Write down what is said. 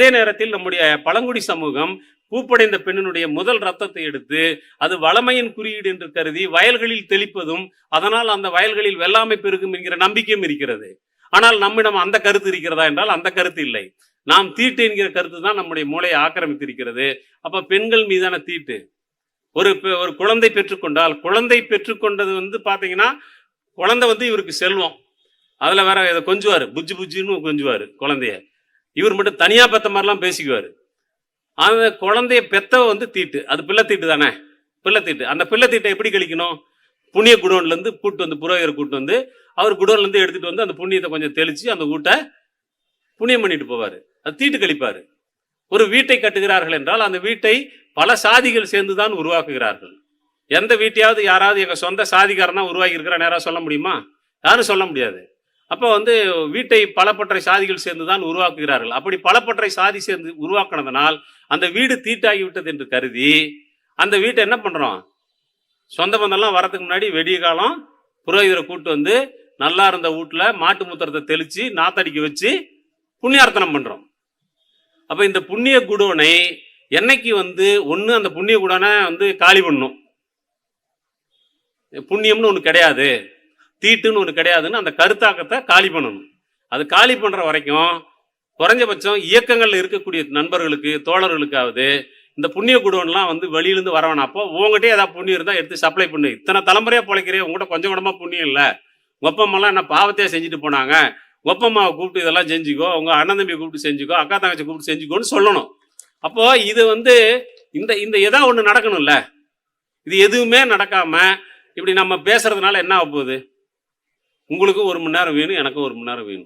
அதே நேரத்தில் நம்முடைய பழங்குடி சமூகம் பூப்படைந்த பெண்ணினுடைய முதல் ரத்தத்தை எடுத்து அது வளமையின் குறியீடு என்று கருதி வயல்களில் தெளிப்பதும் அதனால் அந்த வயல்களில் வெள்ளாமை பெருகும் என்கிற நம்பிக்கையும் இருக்கிறது. ஆனால் நம்மிடம் அந்த கருத்து இருக்கிறதா என்றால் அந்த கருத்து இல்லை. நாம் தீட்டு என்கிற கருத்து தான் நம்முடைய மூளையை ஆக்கிரமித்திருக்கிறது. அப்ப பெண்கள் மீதான தீட்டு. ஒரு பெ- ஒரு குழந்தை பெற்றுக்கொண்டால் குழந்தை பெற்றுக்கொண்டது வந்து பாத்தீங்கன்னா குழந்தை வந்து இவருக்கு செல்வம். அதுல வேற இதை கொஞ்சுவாரு. புஜ்ஜு புஜ்ஜுன்னு கொஞ்சுவாரு குழந்தைய. இவர் மட்டும் தனியா பெத்த மாதிரிலாம் பேசிக்குவார். அந்த குழந்தைய பெத்தவ வந்து தீட்டு. அது பிள்ளை தீட்டு தானே? பிள்ளை தீட்டு. அந்த பிள்ளை தீட்டை எப்படி கழிக்கணும்? புண்ணிய குடோன்ல இருந்து கூட்டு வந்து புரோகிதர் கூட்டு வந்து அவர் குடோன்ல இருந்து எடுத்துட்டு வந்து அந்த புண்ணியத்தை கொஞ்சம் தெளிச்சு அந்த வீட்டை புண்ணியம் பண்ணிட்டு போவார். அது தீட்டு கழிப்பார். ஒரு வீட்டை கட்டுகிறார்கள் என்றால் அந்த வீட்டை பல சாதிகள் சேர்ந்து தான் உருவாக்குகிறார்கள். எந்த வீட்டையாவது யாராவது எங்கள் சொந்த சாதிக்காரனா உருவாக்கி இருக்கிற நேராக சொல்ல முடியுமா? யாரும் சொல்ல முடியாது. அப்போ வந்து வீட்டை பலப்பற்றை சாதிகள் சேர்ந்து தான் உருவாக்குகிறார்கள். அப்படி பலப்பற்றை சாதி சேர்ந்து உருவாக்குனதனால் அந்த வீடு தீட்டாகி விட்டது என்று கருதி அந்த வீட்டை என்ன பண்ணுறோம் சொந்த பந்தம்லாம் வரதுக்கு முன்னாடி வெடிய காலம் புரோகிதரை கூட்டு வந்து நல்லா இருந்த வீட்டில் மாட்டு மூத்திரத்தை தெளித்து நாத்தடிக்க வச்சு புண்ணியார்த்தனம் பண்ணுறோம் அப்போ இந்த புண்ணிய குடோனை என்னைக்கு வந்து ஒன்று அந்த புண்ணிய குடோனை வந்து காலி பண்ணும்? புண்ணியம்னு ஒன்று கிடையாது. தீட்டுன்னு ஒன்று கிடையாதுன்னு அந்த கருத்தாக்கத்தை காலி பண்ணணும். அது காலி பண்ணுற வரைக்கும் குறைஞ்சபட்சம் இயக்கங்களில் இருக்கக்கூடிய நண்பர்களுக்கு தோழர்களுக்காவது இந்த புண்ணிய குடோன்லாம் வந்து வெளியிலேருந்து வரவேணாம் அப்போ உங்ககிட்டயே ஏதாவது புண்ணியம் இருந்தால் எடுத்து சப்ளை பண்ணு. இத்தனை தலைமுறையாக பிழைக்கிறே உங்கள்கிட்ட கொஞ்சம் கூடமாக புண்ணியம் இல்லை. ஒப்பம்மெல்லாம் என்ன பாவத்தையே செஞ்சுட்டு போனாங்க? ஒப்பம்மாவை கூப்பிட்டு இதெல்லாம் செஞ்சுக்கோ. உங்கள் அண்ணன் தம்பியை கூப்பிட்டு செஞ்சுக்கோ. அக்கா தங்கச்சி கூப்பிட்டு செஞ்சுக்கோன்னு சொல்லணும். அப்போ இது வந்து இந்த இந்த எதா ஒன்று நடக்கணும்ல? இது எதுவுமே நடக்காம இப்படி நம்ம பேசுறதுனால என்ன ஆக போகுது? உங்களுக்கும் ஒரு மணி நேரம் வேணும் எனக்கும் ஒரு மணி நேரம் வேணும்.